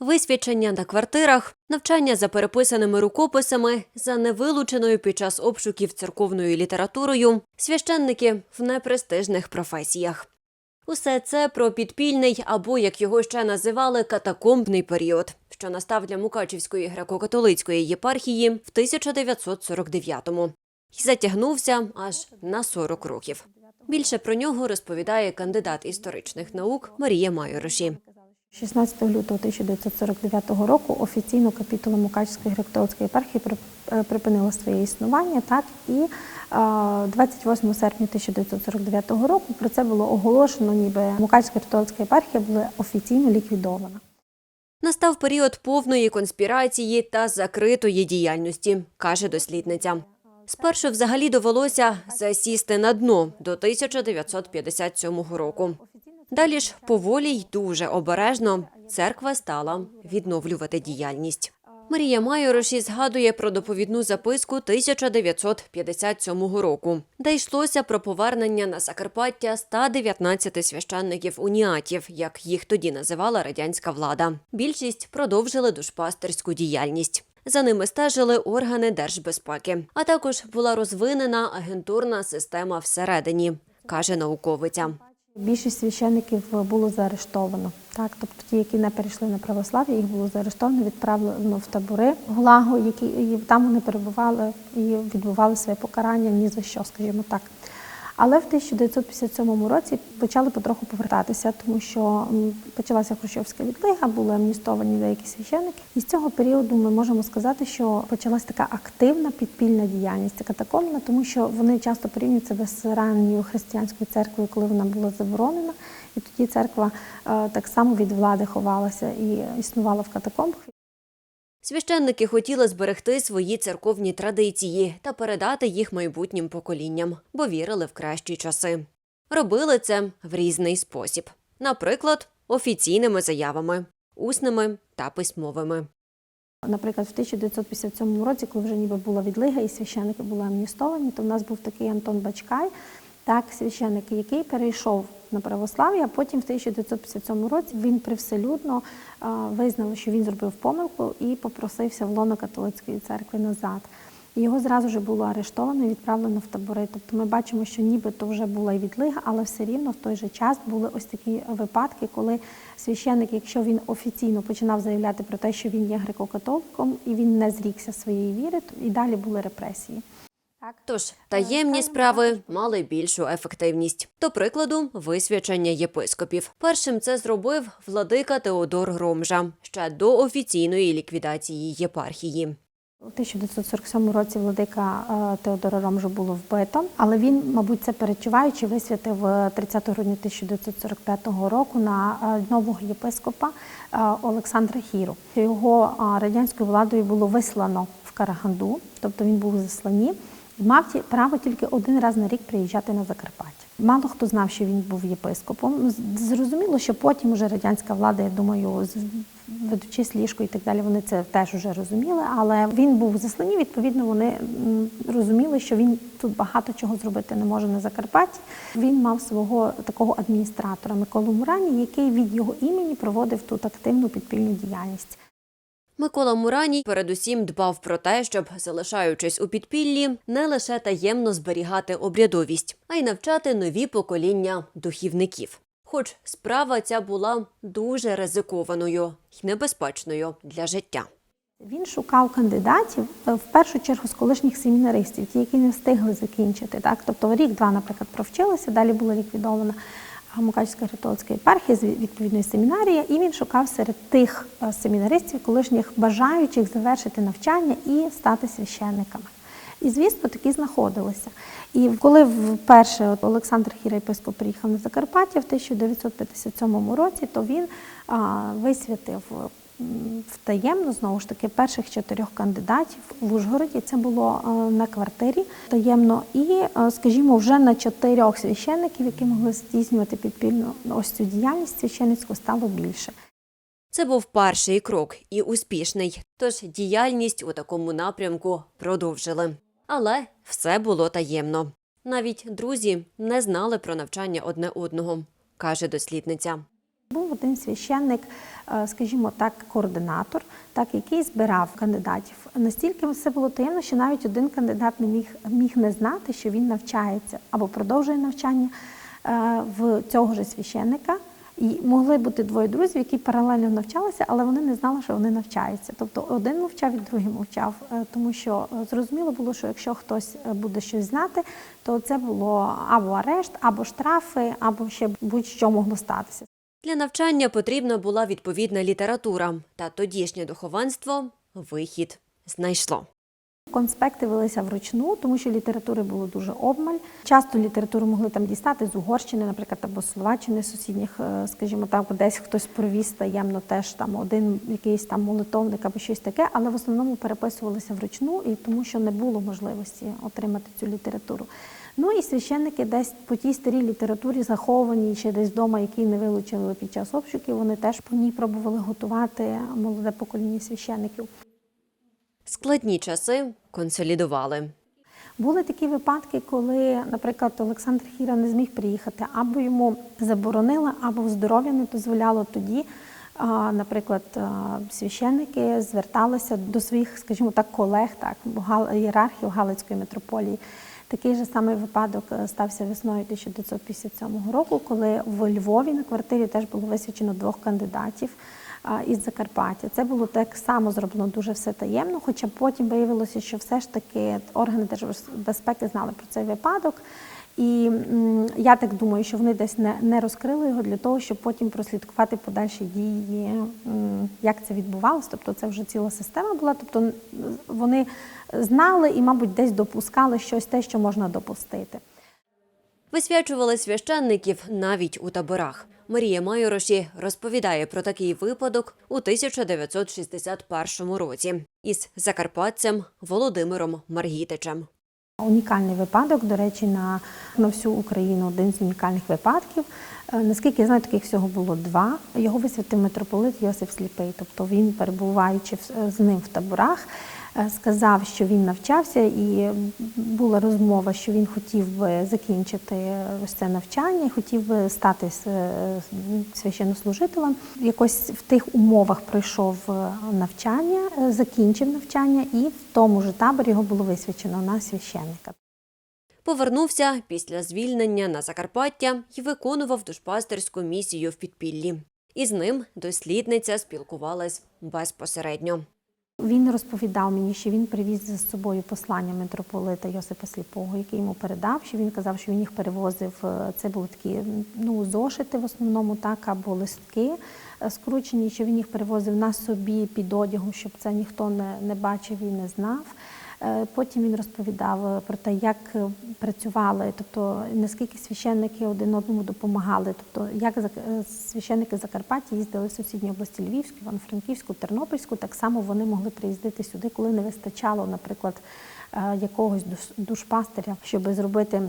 Висвячення на квартирах, навчання за переписаними рукописами, за невилученою під час обшуків церковною літературою, священники в непрестижних професіях. Усе це про підпільний або, як його ще називали, катакомбний період, що настав для Мукачівської греко-католицької єпархії в 1949-му і затягнувся аж на 40 років. Більше про нього розповідає кандидат історичних наук Марія Майороші. 16 лютого 1949 року офіційно капітула Мукачівської греко-католицької єпархії е, припинила своє існування, так і е, 28 серпня 1949 року про це було оголошено, ніби Мукачівська греко-католицька єпархія була офіційно ліквідована. Настав період повної конспірації та закритої діяльності, каже дослідниця. Спершу взагалі довелося засісти на дно до 1957 року. Далі ж поволі й дуже обережно церква стала відновлювати діяльність. Марія Майороші згадує про доповідну записку 1957 року, де йшлося про повернення на Закарпаття 119 священників уніатів, як їх тоді називала радянська влада. Більшість продовжили душпастерську діяльність. За ними стежили органи держбезпеки, а також була розвинена агентурна система всередині, каже науковиця. Більшість священиків було заарештовано. Так, тобто ті, які не перейшли на православ'я, їх було заарештовано, відправлено в табори Гулагу, які і там вони перебували і відбували своє покарання ні за що, скажімо так. Але в 1957 році почали потроху повертатися, тому що почалася Хрущовська відлига, були амністовані деякі священики. І з цього періоду ми можемо сказати, що почалась така активна підпільна діяльність катакомна, тому що вони часто порівнюють себе з ранньою християнською церквою, коли вона була заборонена. І тоді церква е, так само від влади ховалася і існувала в катакомбах. Священники хотіли зберегти свої церковні традиції та передати їх майбутнім поколінням, бо вірили в кращі часи. Робили це в різний спосіб, наприклад, офіційними заявами, усними та письмовими. Наприклад, в 1957 році, коли вже ніби була відлига і священики були амністовані, то в нас був такий Антон Бачкай, так, священик, який перейшов на православ'я, потім в 1957 році він привселюдно е, визнав, що він зробив помилку і попросився в лоно католицької церкви назад. Його зразу ж було арештовано і відправлено в табори. Тобто ми бачимо, що нібито вже була і відлига, але все рівно в той же час були ось такі випадки, коли священик, якщо він офіційно починав заявляти про те, що він є греко-католиком, і він не зрікся своєї віри, то і далі були репресії. Тож таємні справи мали більшу ефективність. До прикладу, висвячення єпископів. Першим це зробив владика Теодор Ромжа ще до офіційної ліквідації єпархії. У 1947 році владика е, Теодора Ромжу було вбито, але він, мабуть, це перечуваючи, висвятив е, 30 грудня 1945 року на е, нового єпископа е, Олександра Хіру. Його е, радянською владою було вислано в Караганду, тобто він був у засланні. і Мав право тільки один раз на рік приїжджати на Закарпаття. Мало хто знав, що він був єпископом. Зрозуміло, що потім уже радянська влада, я думаю, з- ведучи сліжку і так далі, вони це теж вже розуміли. Але він був в засланні, відповідно, вони розуміли, що він тут багато чого зробити не може на Закарпатті. Він мав свого такого адміністратора Миколу Мурані, який від його імені проводив тут активну підпільну діяльність. Микола Мураній передусім дбав про те, щоб, залишаючись у підпіллі, не лише таємно зберігати обрядовість, а й навчати нові покоління духівників. Хоч справа ця була дуже ризикованою й небезпечною для життя. Він шукав кандидатів е, в першу чергу з колишніх семінаристів, ті, які не встигли закінчити. Так? Тобто рік-два, наприклад, провчилися, далі була ліквідована Католицька епархії з відповідної семінарії, і він шукав серед тих е, семінаристів, колишніх бажаючих завершити навчання і стати священниками. І, звісно, такі знаходилися. І коли вперше Олександр Хіра приїхав на Закарпаття в 1957 році, то він висвятив втаємно знову ж таки перших чотирьох кандидатів в Ужгороді. Це було е, на квартирі таємно, і, е, скажімо, вже на чотирьох священників, які могли здійснювати підпільну ось цю діяльність священницьку, стало більше. Це був перший крок і успішний. Тож діяльність у такому напрямку продовжили. Але все було таємно. Навіть друзі не знали про навчання одне одного, каже дослідниця. Був один священник, е, скажімо так, координатор, так який збирав кандидатів. Настільки все було таємно, що навіть один кандидат не міг міг не знати, що він навчається або продовжує навчання е, в цього ж священника. І могли бути двоє друзів, які паралельно навчалися, але вони не знали, що вони навчаються. Тобто один мовчав, і другий мовчав, е, тому що зрозуміло було, що якщо хтось буде щось знати, то це було або арешт, або штрафи, або ще будь-що могло статися. Для навчання потрібна була відповідна література, та тодішнє духовенство вихід знайшло. Конспекти велися вручну, тому що літератури було дуже обмаль. Часто літературу могли там дістати з Угорщини, наприклад, або з Словаччини сусідніх, е, скажімо так, десь хтось провіз таємно теж там один якийсь там молитовник або щось таке, але в основному переписувалися вручну, і тому що не було можливості отримати цю літературу. Ну і священники десь по тій старій літературі заховані ще десь вдома, які не вилучили під час обшуків, вони теж по ній пробували готувати молоде покоління священників. Складні часи консолідували. Були такі випадки, коли, наприклад, Олександр Хіра не зміг приїхати, або йому заборонили, або здоров'я не дозволяло тоді. Наприклад, священники зверталися до своїх, скажімо так, колег, так ієрархів Галицької митрополії. Такий же самий випадок е, стався весною 1957 року, коли в Львові на квартирі теж було висвячено двох кандидатів із Закарпаття. Це було так само зроблено дуже все таємно, хоча потім виявилося, що все ж таки органи держбезпеки знали про цей випадок. І я так думаю, що вони десь не, не розкрили його для того, щоб потім прослідкувати подальші дії, як це відбувалося. Тобто це вже ціла система була. Тобто вони знали і, мабуть, десь допускали щось те, що можна допустити. Висвячували священників навіть у таборах. Марія Майороші розповідає про такий випадок у 1961 році із закарпатцем Володимиром Маргітичем. Унікальний випадок, до речі, на, на всю Україну один з унікальних випадків. Е, Наскільки я знаю, таких всього було два. Його висвятив митрополит Йосиф Сліпий. Тобто він, перебуваючи з ним в таборах, сказав, що він навчався, і була розмова, що він хотів би закінчити ось це навчання, хотів би стати священнослужителем. Якось в тих умовах пройшов е, навчання, е, закінчив навчання, і в тому ж таборі його було висвячено на священника. Повернувся після звільнення на Закарпаття і виконував душпастерську місію в підпіллі. Із ним дослідниця спілкувалась безпосередньо. Він розповідав мені, що він привіз за собою послання митрополита Йосипа Сліпого, який йому передав. Що він казав, що він їх перевозив. е, Це були такі ну зошити в основному, так або листки е, скручені. Що він їх перевозив на собі під одягом, щоб це ніхто не, не бачив і не знав. Е, Потім він розповідав е, про те, як е, працювали, тобто наскільки священники один одному допомагали. Тобто, як священники Закарпаття їздили в сусідні області Львівську, Івано-Франківську, Тернопільську, так само вони могли приїздити сюди, коли не вистачало, наприклад, якогось душ- душпастиря, щоб зробити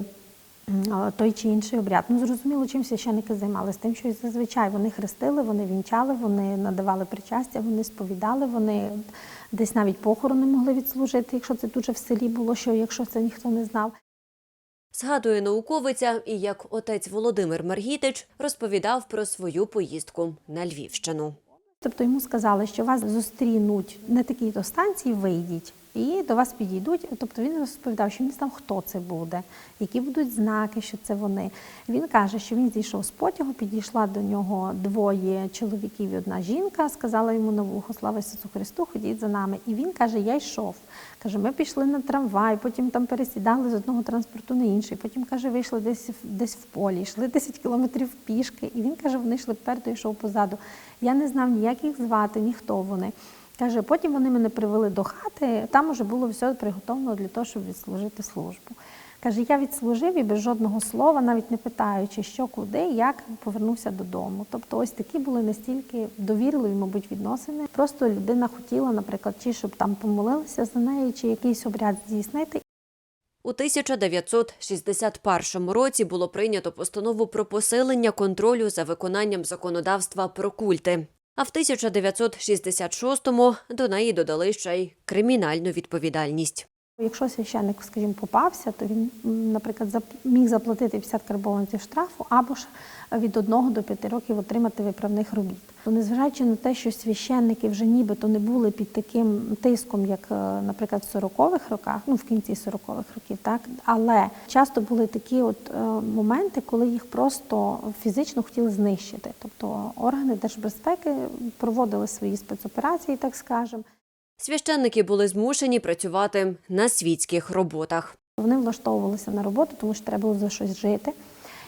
той чи інший обряд. Ну зрозуміло, чим священники займалися. Тим, що зазвичай вони хрестили, вони вінчали, вони надавали причастя, вони сповідали, вони десь навіть похорони могли відслужити, якщо це дуже в селі було, що якщо це ніхто не знав. Згадує науковиця, і як отець Володимир Маргітич розповідав про свою поїздку на Львівщину. Тобто йому сказали, що вас зустрінуть на такій то станції, вийдіть. І до вас підійдуть. Тобто він розповідав, що він знав, хто це буде, які будуть знаки, що це вони. Він каже, що він зійшов з потягу, підійшла до нього двоє чоловіків і одна жінка, сказала йому на вухо Слава Ісусу Христу, ходіть за нами. І він каже: Я йшов. Каже, ми пішли на трамвай, потім там пересідали з одного транспорту на інший. Потім каже, вийшли десь десь в полі, йшли 10 кілометрів пішки. І він каже, вони йшли вперед, йшов позаду. Я не знав ніяк їх звати, ні хто вони. Каже, потім вони мене привели до хати, там уже було все приготовлено для того, щоб відслужити службу. Каже, я відслужив і без жодного слова, навіть не питаючи, що куди, як повернувся додому. Тобто, ось такі були настільки довірливі, мабуть, відносини. Просто людина хотіла, наприклад, чи щоб там помолилися за нею, чи якийсь обряд здійснити. У 1961 році було прийнято постанову про посилення контролю за виконанням законодавства про культи. А в 1966-му до неї додали ще й кримінальну відповідальність. Якщо священник, скажімо, попався, то він, наприклад, міг заплатити 50 карбованців штрафу або ж від 1 до 5 років отримати виправних робіт. То незважаючи на те, що священники вже нібито не були під таким тиском, як, е, наприклад, в 40-х роках, ну в кінці 40-х років, так але часто були такі от е, моменти, коли їх просто фізично хотіли знищити. Тобто органи держбезпеки проводили свої спецоперації, так скажемо. Священники були змушені працювати на світських роботах. Вони влаштовувалися на роботу, тому що треба було за щось жити.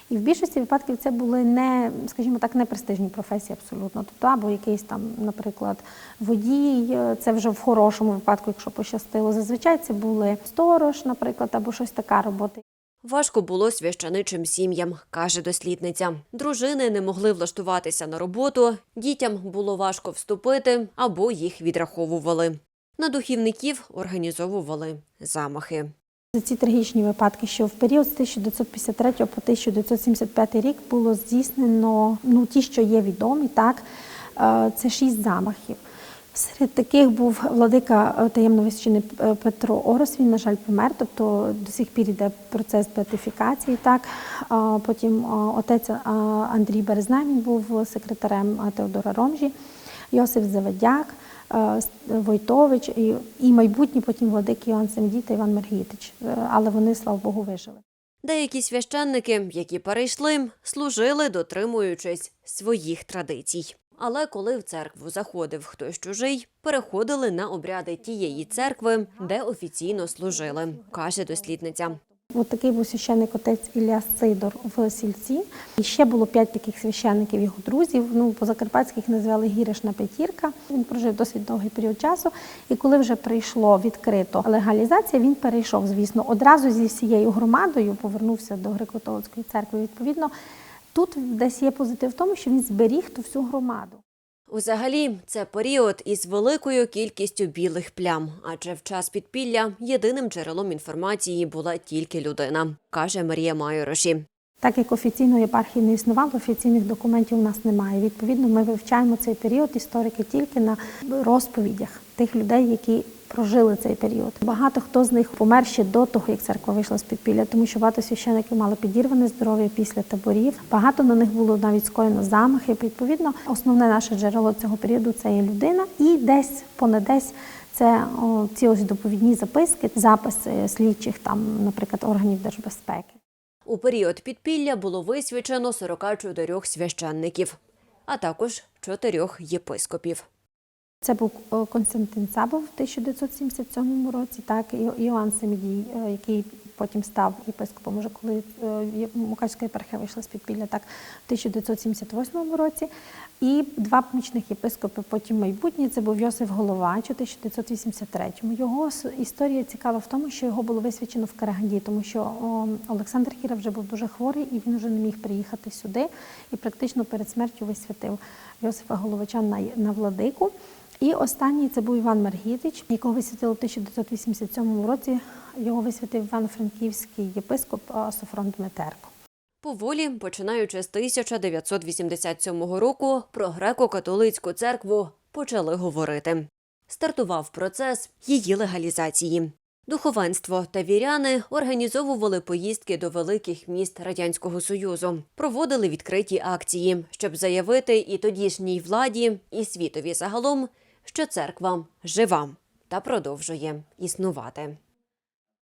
І в більшості випадків це були не, скажімо так, не престижні професії абсолютно. Тобто, або якийсь там, наприклад, водій, е, це вже в хорошому випадку, якщо пощастило. Зазвичай це були сторож, наприклад, або щось така робота. Важко було священичим сім'ям, каже дослідниця. Дружини не могли влаштуватися на роботу, дітям було важко вступити або їх відраховували. На духівників організовували замахи. За ці трагічні випадки, що в період з 1953 по 1975 рік було здійснено ну, ті, що є відомі, так, е, це шість замахів. Серед таких був владика е, таємновищений Петро Орос, він, на жаль, помер, тобто до сих пір йде процес беатифікації. Так. Потім е, отець е, Андрій Березна, він був секретарем е, Теодора Ромжі, Йосип Завадяк, е, Войтович і, і майбутній потім владики Іван Семдій та Іван Мергітич. Е, Але вони, слава Богу, вижили. Деякі священники, які перейшли, служили, дотримуючись своїх традицій. Але коли в церкву заходив хтось чужий, переходили на обряди тієї церкви, де офіційно служили, каже дослідниця. От такий був священник отець Ілля Сидор в сільці. І ще було п'ять таких священників, його друзів. Ну, по закарпатських назвали Гіришна П'ятірка. Він прожив досить довгий період часу. І коли вже прийшло відкрито легалізація, він перейшов, звісно, одразу зі всією громадою повернувся до греко-католицької церкви. Відповідно, тут десь є позитив в тому, що він зберіг ту всю громаду. Узагалі, це період із великою кількістю білих плям, адже в час підпілля єдиним джерелом інформації була тільки людина, каже Марія Майороші. Так як офіційної єпархії не існувало, офіційних документів у нас немає. Відповідно, ми вивчаємо цей період історики тільки на розповідях тих людей, які прожили цей період. Багато хто з них помер ще до того, як церква вийшла з підпілля, тому що багато священиків мали підірване здоров'я після таборів. Багато на них було навіть скоєно замахів. Відповідно, основне наше джерело цього періоду це є людина, і десь понад десь. Це о, ці ось доповідні записки, записи слідчих там, наприклад, органів держбезпеки. У період підпілля було висвячено 44 священників, а також чотирьох єпископів. Це був е, Константин Цабов в 1977 році, так, і Іоанн Семідій, е, який потім став єпископом, уже коли е, Мукачська єпархія вийшла з підпілля, так, в 1978 році. І два помічних єпископи, потім майбутні, це був Йосиф Головач у 1983-му. Його історія цікава в тому, що його було висвячено в Караганді, тому що Олександр Кіра вже був дуже хворий і він вже не міг приїхати сюди. І практично перед смертю висвятив Йосифа Головача на, на владику. І останній це був Іван Маргітич, якого висвятили в 1987 році. Його висвятив Івано-Франківський єпископ Софрон Дмитерко. Поволі, починаючи з 1987 року, про греко-католицьку церкву почали говорити. Стартував процес її легалізації. Духовенство та віряни організовували поїздки до великих міст радянського союзу, проводили відкриті акції, щоб заявити і тодішній владі, і світові загалом, що церква жива та продовжує існувати.